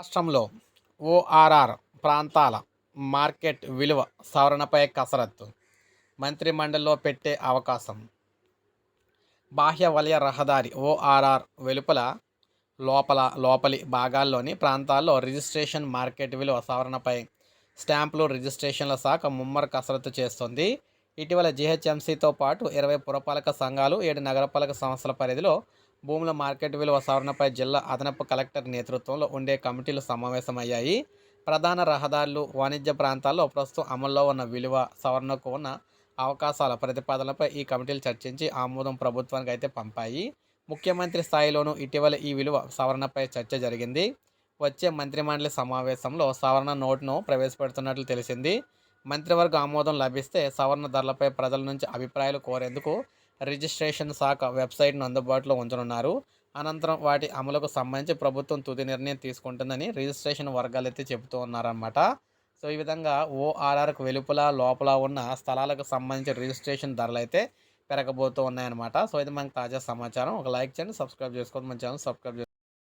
రాష్ట్రంలో ఓఆర్ఆర్ ప్రాంతాల మార్కెట్ విలువ సవరణపై కసరత్తు. మంత్రిమండలిలో పెట్టే అవకాశం. బాహ్య వలయ రహదారి ఓఆర్ఆర్ వెలుపల లోపల లోపలి భాగాల్లోని ప్రాంతాల్లో రిజిస్ట్రేషన్ మార్కెట్ విలువ సవరణపై స్టాంపులు రిజిస్ట్రేషన్ల శాఖ ముమ్మర కసరత్తు చేస్తుంది. ఇటీవల జీహెచ్ఎంసీతో పాటు ఇరవై పురపాలక సంఘాలు ఏడు నగరపాలక సంస్థల పరిధిలో భూముల మార్కెట్ విలువ సవరణపై జిల్లా అదనపు కలెక్టర్ నేతృత్వంలో ఉండే కమిటీలు సమావేశమయ్యాయి. ప్రధాన రహదారులు వాణిజ్య ప్రాంతాల్లో ప్రస్తుతం అమల్లో ఉన్న విలువ సవరణకు ఉన్న అవకాశాల ప్రతిపాదనలపై ఈ కమిటీలు చర్చించి ఆమోదం ప్రభుత్వానికి అయితే పంపాయి. ముఖ్యమంత్రి స్థాయిలోనూ ఇటీవల ఈ విలువ సవరణపై చర్చ జరిగింది. వచ్చే మంత్రిమండలి సమావేశంలో సవరణ నోటును ప్రవేశపెడుతున్నట్లు తెలిసింది. మంత్రివర్గ ఆమోదం లభిస్తే సవరణ ధరలపై ప్రజల నుంచి అభిప్రాయాలు కోరేందుకు రిజిస్ట్రేషన్ శాఖ వెబ్సైట్ను అందుబాటులో ఉంచనున్నారు. అనంతరం వాటి అమలుకు సంబంధించి ప్రభుత్వం తుది నిర్ణయం తీసుకుంటుందని రిజిస్ట్రేషన్ వర్గాలు అయితే చెబుతూ ఉన్నారన్నమాట. సో ఈ విధంగా ఓఆర్ఆర్కు వెలుపల లోపల ఉన్న స్థలాలకు సంబంధించి రిజిస్ట్రేషన్ ధరలు అయితే పెరగబోతూ ఉన్నాయన్నమాట. సో ఇది మనకు తాజా సమాచారం. ఒక లైక్ చేయండి సబ్స్క్రైబ్ చేసుకోండి. మన ఛానల్ సబ్స్క్రైబ్ చేసుకోండి